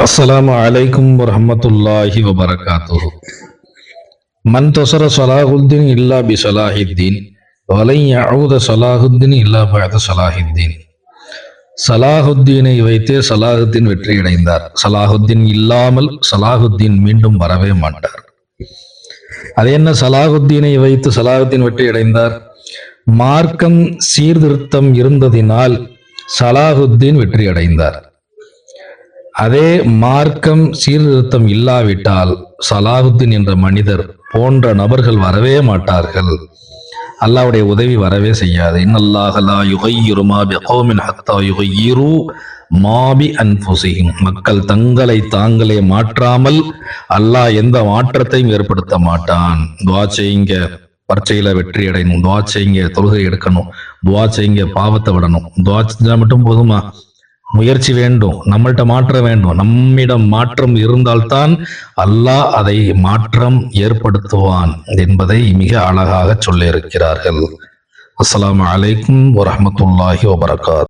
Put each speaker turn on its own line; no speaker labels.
السلام عليكم ورحمة الله وبركاته من تصر صلاح الدين إلا بصلاح الدين ولن يعود صلاح الدين إلا بعد صلاح الدين சலாஹுத்தீனை வைத்தே சலாஹுத்தீன் வெற்றியடைந்தார் சலாஹுத்தீன் இல்லாமல் சலாஹுத்தீன் மீண்டும் வரவே மாட்டார் அது என்ன சலாஹுத்தீனை வைத்து சலாஹுத்தீன் வெற்றியடைந்தார் மார்க்கம் சீர்திருத்தம் இருந்ததினால் சலாஹுத்தீன் வெற்றியடைந்தார் அதே மார்க்கம் சீர்திருத்தம் இல்லாவிட்டால் சலாஹுத்தீன் என்ற மனிதர் போன்ற நபர்கள் வரவே மாட்டார்கள். அல்லாவுடைய உதவி வரவே செய்யாது. இன்னல்லாஹ யுகையிரு மா பிகௌமின் ஹத்தா யுகையிரு மாபி மக்கள் தங்களை தாங்களே மாற்றாமல் அல்லாஹ் எந்த மாற்றத்தையும் ஏற்படுத்த மாட்டான். துவா செய்யுங்க. பர்ச்சையில வெற்றி அடையணும். துவா செய்யுங்க. தொழுகை எடுக்கணும். துவா செய்யுங்க. பாவத்தை விடணும். துவா செஞ்சா மட்டும் போதுமா? முயற்சி வேண்டும் நம்மள்ட்ட மாற்ற வேண்டும். நம்மிடம் மாற்றம் இருந்தால்தான் அல்லாஹ் அதை மாற்றம் ஏற்படுத்துவான் என்பதை மிக அழகாக சொல்லியிருக்கிறார்கள். அஸ்லாம் அலைக்கும் வரமத்துல்லாஹி வபரகாத்.